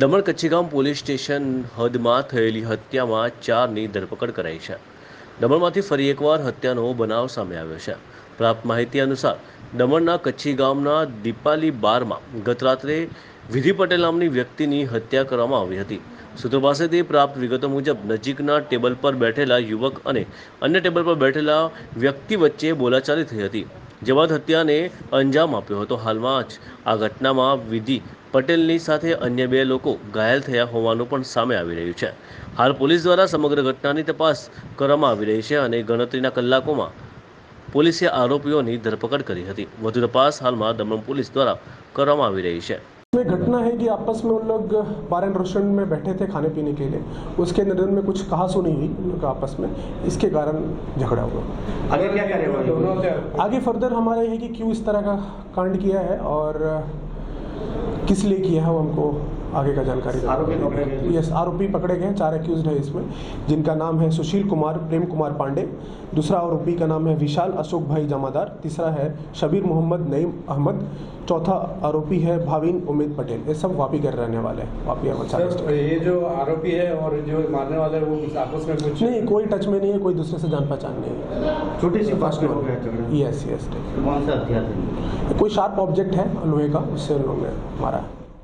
Daman Kachchhigam police station હદમાં થયેલી હત્યામાં ચારની ધરપકડ કરાઈ છે. દમણમાંથી ફરી એકવાર હત્યાનો બનાવ સામે આવ્યો છે. પ્રાપ્ત માહિતી અનુસાર, દમણના કચ્છી ગામના દીપાલી બારમાં ગતરાત્રે વિધિ પટેલ નામની વ્યક્તિની હત્યા કરવામાં આવી હતી. સૂત્રો પાસેથી પ્રાપ્ત વિગતો મુજબ, નજીકના ટેબલ પર બેઠેલા યુવક અને અન્ય ટેબલ પર બેઠેલા વ્યક્તિ વચ્ચે બોલાચાલી થઈ હતી. જે બાદ હત્યાને અંજામ આપ્યો હતો હાલમાં જ. આ ઘટનામાં વિધિ પટેલની સાથે અન્ય બે લોકો ઘાયલ થયા હોવાનું પણ સામે આવી રહ્યું છે. હાલ પોલીસ દ્વારા સમગ્ર ઘટનાની તપાસ કરવામાં આવી રહી છે અને ગણતરીના કલાકોમાં પોલીસે આરોપીઓની ધરપકડ કરી હતી. વધુ તપાસ હાલમાં દમણ પોલીસ દ્વારા કરવામાં આવી રહી છે. में घटना है कि आपस में उन लोग बार एंड रेस्टोरेंट में बैठे थे खाने पीने के लिए। उसके निधन में कुछ कहा सुनी हुई उन लोग आपस में। इसके कारण झगड़ा हुआ। आगे क्या होगी? आगे फर्दर हमारा ये है कि क्यों इस तरह का कांड किया है और किस लिए किया है वो हमको आगे का जानकारी आरोपी पकड़े गए? यस आरोपी पकड़े गए चार एक्यूज है इसमें जिनका नाम है सुशील कुमार प्रेम कुमार पांडे। दूसरा आरोपी का नाम है विशाल अशोक भाई जमादार। तीसरा है शबीर मोहम्मद नईम अहमद। चौथा आरोपी है भावीन उमेद पटेल। ये सब वापी कर रहने वाले हैं। वापी अहमद सर ये जो आरोपी है और जो मारने वाला है वो आपस में कुछ नहीं कोई टच में नहीं है कोई दूसरे से जान पहचान नहीं है। छोटी सी फास्ट हो गया यस यस कौन सा हथियार? कोई शार्प ऑब्जेक्ट है लोहे का? उससे उन लोगों ने मारा है।